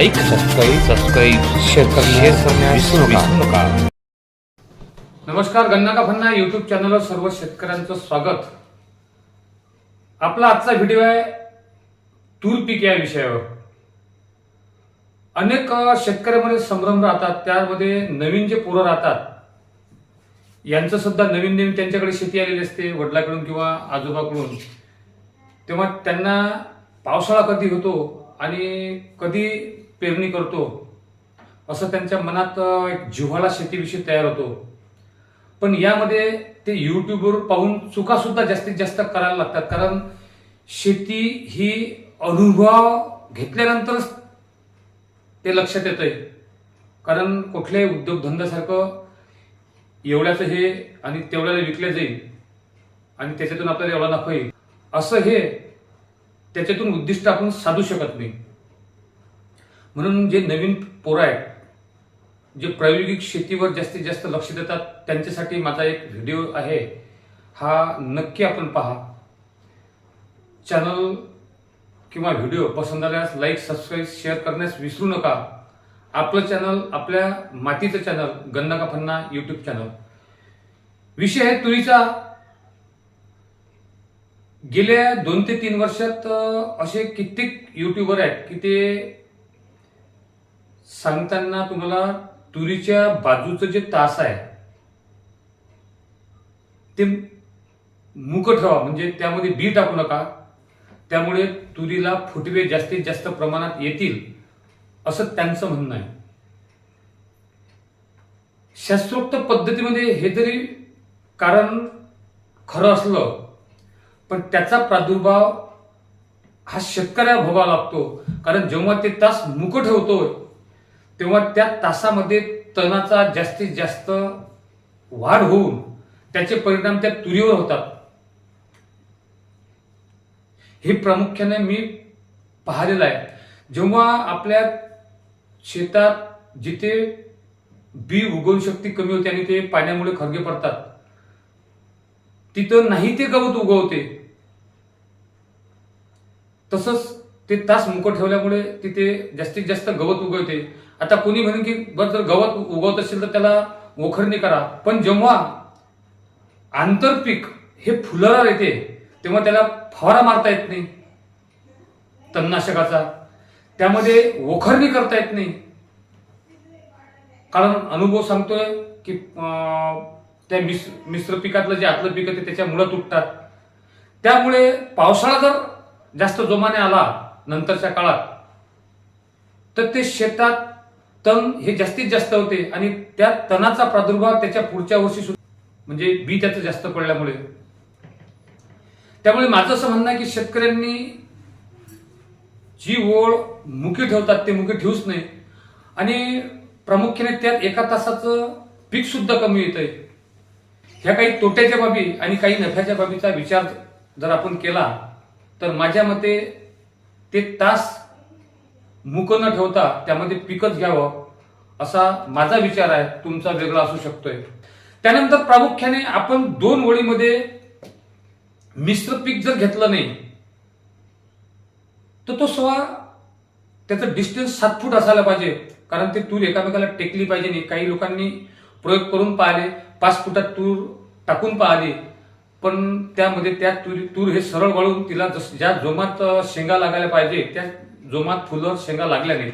Like subscribe subscribe share करण्यास विसरू नका. नमस्कार गन्ना का फन्ना युट्यूब चॅनलवर सर्व शेतकऱ्यांचं स्वागत. आपला आजचा व्हिडिओ आहे तूर पीक या विषयावर. अनेक शेतकऱ्यामध्ये संभ्रम राहतात त्यामध्ये नवीन जे पोरं राहतात यांचं सुद्धा नवीन नवीन त्यांच्याकडे शेती आलेली असते वडिलाकडून किंवा आजोबाकडून. तेव्हा त्यांना पावसाळा कधी होतो आणि कधी पेरणी करतो. असं त्यांच्या मनात एक जिव्हाळा शेतीविषयी तयार होतो. पण यामध्ये ते युट्यूबवर पाहून चुकासुद्धा जास्तीत जास्त करायला लागतात. कारण शेती ही अनुभव घेतल्यानंतरच ते लक्षात येत आहे कारण कुठल्याही उद्योगधंद्यासारखं एवढ्याचं हे आणि तेवढ्याला विकले जाईल आणि त्याच्यातून आपल्याला एवढा नफा येईल. असं हे त्याच्यातून उद्दिष्ट आपण साधू शकत नाही. म्हणून जे नवीन पोरं आहेत जे प्रायोगिक शेतीवर जास्तीत जास्त लक्ष देतात त्यांच्यासाठी माझा एक व्हिडिओ आहे. हा नक्की आपण पहा. चॅनल किंवा व्हिडिओ पसंत आल्यास लाईक सबस्क्राईब शेअर करण्यास विसरू नका. आपलं चॅनल आपल्या मातीचं चॅनल गन्ना का फन्ना यूट्यूब चॅनल. विषय आहे तुरीचा. गेल्या दोन ते तीन वर्षात असे कित्येक युट्यूबर आहेत की ते सांगताना तुम्हाला तुरीच्या बाजूचं जे तास आहे ते मुक ठेवा म्हणजे त्यामध्ये बी टाकू नका. त्यामुळे तुरीला फुटवे जास्तीत जास्त प्रमाणात येतील असं त्यांचं म्हणणं आहे. शास्त्रोक्त पद्धतीमध्ये हे जरी कारण खरं असलं पण त्याचा प्रादुर्भाव हा शेतकऱ्या भोगावा लागतो. कारण जेव्हा ते तास मुक ठेवतोय तेव्हा त्या तासामध्ये तणाचा जास्तीत जास्त वाढ होऊन त्याचे परिणाम त्या तुरीवर होतात. हे प्रामुख्याने मी पाहिलेलं आहे. जेव्हा आपल्या शेतात जिथे बी उगवून शक्ती कमी होते आणि ते पाण्यामुळे खरगे पडतात तिथं नाही ते गवत उगवते. तसंच ते तास मुकट ठेवल्यामुळे तिथे जास्तीत जास्त गवत उगवते. आता कोणी म्हणेन की बरं जर गवत उगवत असेल तर त्याला ओखरणी करा. पण जेव्हा आंतरपीक हे फुलाला येते तेव्हा त्याला फवारा मारता येत नाही. तणनाशकाचा. त्यामध्ये ओखरणी करता येत नाही. कारण अनुभव सांगतोय की त्या मिस मिश्र पिकातलं जे आतलं पीक आहे त्याच्या मुळं तुटतात त्यामुळे पावसाळा जर जास्त जोमाने आला नंतरच्या काळात. तर ते शेतात तण हे जास्तीत जास्त होते आणि त्या तणाचा प्रादुर्भाव त्याच्या पुढच्या वर्षी सुद्धा म्हणजे बी त्याचं जास्त पडल्यामुळे. त्यामुळे माझं असं म्हणणं आहे की शेतकऱ्यांनी जी ओळ मुकी ठेवतात ते मुकी ठेवूच नाही आणि प्रामुख्याने त्यात एका तासाचं पीक सुद्धा कमी येत आहे ह्या काही तोट्याच्या बाबी आणि काही नफ्याच्या बाबीचा विचार जर आपण केला तर माझ्या मते ते तास मुक न ठेवता त्यामध्ये पिकच घ्यावं असा माझा विचार आहे. तुमचा वेगळा असू शकतोय. त्यानंतर प्रामुख्याने आपण दोन ओळीमध्ये मिश्र पीक जर घेतलं नाही तर तो सवा त्याचं डिस्टन्स सात फूट असायला पाहिजे कारण ते तूर एकामेकाला टेकली पाहिजे नाही. काही लोकांनी प्रयोग करून पाहिले पाच फुटात तूर टाकून पाहिले. पण त्यामध्ये त्या तूर तूर हे सरळ वळून तिला जस ज्या जोमात शेंगा लागायला पाहिजे त्या जोमात फुलं शेंगा लागल्या नाहीत.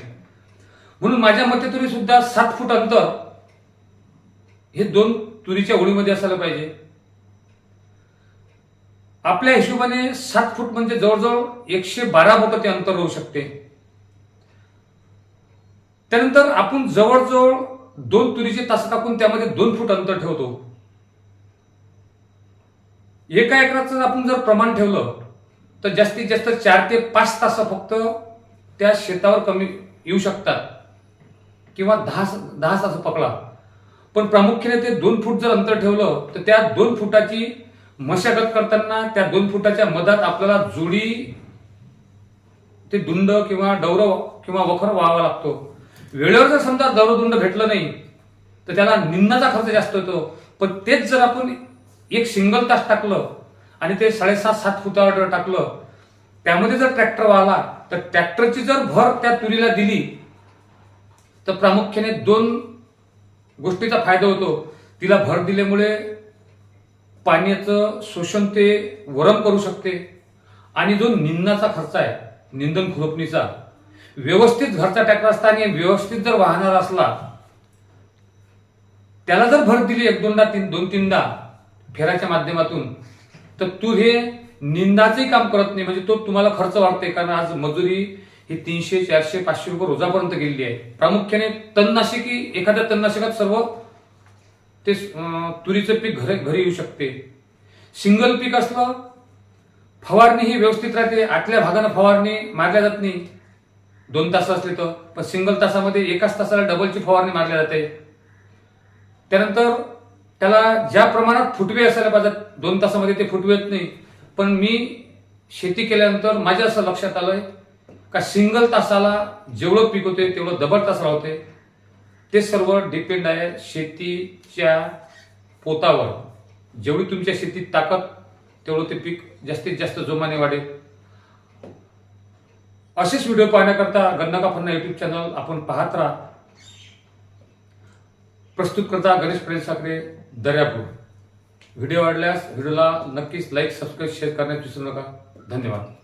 म्हणून माझ्या मते तरी सुद्धा सात फूट अंतर हे दोन तुरीच्या ओळीमध्ये असायला पाहिजे. आपल्या हिशोबाने सात फूट म्हणजे जवळजवळ एकशे बारा फूट ते अंतर होऊ शकते. त्यानंतर आपण जवळजवळ दोन तुरीचे तास टाकून त्यामध्ये दोन फूट अंतर ठेवतो. एका एकराचं आपण जर प्रमाण ठेवलं तर जास्तीत जास्त चार ते पाच तास फक्त त्या शेतावर कमी येऊ शकतात. किंवा दहा दहा तास पकडा. पण प्रामुख्याने ते दोन फूट जर अंतर ठेवलं तर त्या दोन फुटाची मशागत करताना त्या दोन फुटाच्या मधात आपल्याला जोडी ते दुंड किंवा डौर किंवा वखर व्हावा लागतो. वेळेवर जर समजा दौरदुंड भेटलं नाही तर त्याला निंदाचा खर्च जास्त होतो. पण तेच जर आपण एक सिंगल तास टाकलं आणि ते साडेसात सात फुटावर टाकलं. त्यामध्ये जर ट्रॅक्टर वाहला तर ट्रॅक्टरची जर भर त्या तुरीला दिली तर प्रामुख्याने दोन गोष्टीचा फायदा होतो. तिला भर दिल्यामुळे पाण्याचं शोषण ते वरम करू शकते. आणि जो निंदनाचा खर्च आहे निंदन खुरपणीचा व्यवस्थित घरचा ट्रॅक्टर असता आणि व्यवस्थित जर वाहणार असला त्याला जर भर दिली एक दोनदा तीन दोन तीनदा फेराच्या माध्यमातून. तर तू हे निंदाचंही काम करत नाही म्हणजे तो तुम्हाला खर्च वाढते कारण आज मजुरी ही तीनशे चारशे पाचशे रुपये रोजापर्यंत गेलेली आहे. प्रामुख्याने तणनाशकी एखाद्या तणनाशकात सर्व ते तुरीचं पीक घरी घरी येऊ शकते. सिंगल पीक असलं फवारणी ही व्यवस्थित राहते आतल्या भागानं फवारणी मारल्या जात नाही. दोन तास असले तर पण सिंगल तासामध्ये एकाच तासाला डबलची फवारणी मारल्या जाते. त्यानंतर त्याला ज्या प्रमाणात फुटवे असायला पाहिजे दोन तासामध्ये ते फुटवे येत नाही. पण मी शेती केल्यानंतर माझ्या असं लक्षात आलंय का सिंगल तासाला जेवढं पीक होते तेवढं डबल तास राहते. ते सर्व डिपेंड आहे शेतीच्या पोतावर. जेवढी तुमच्या शेतीत ताकद तेवढं ते पीक जास्तीत जास्त जोमाने वाढेल. असेच व्हिडिओ पाहण्याकरता गन्नाका फन्ना युट्यूब चॅनल आपण पाहत राहा. प्रस्तुत करता गणेश प्रेम साखरे. दर्यापूर. व्हिडिओ आवडल्यास व्हिडिओला नक्कीच लाईक सबस्क्राईब शेअर करण्यास विसरू नका. धन्यवाद.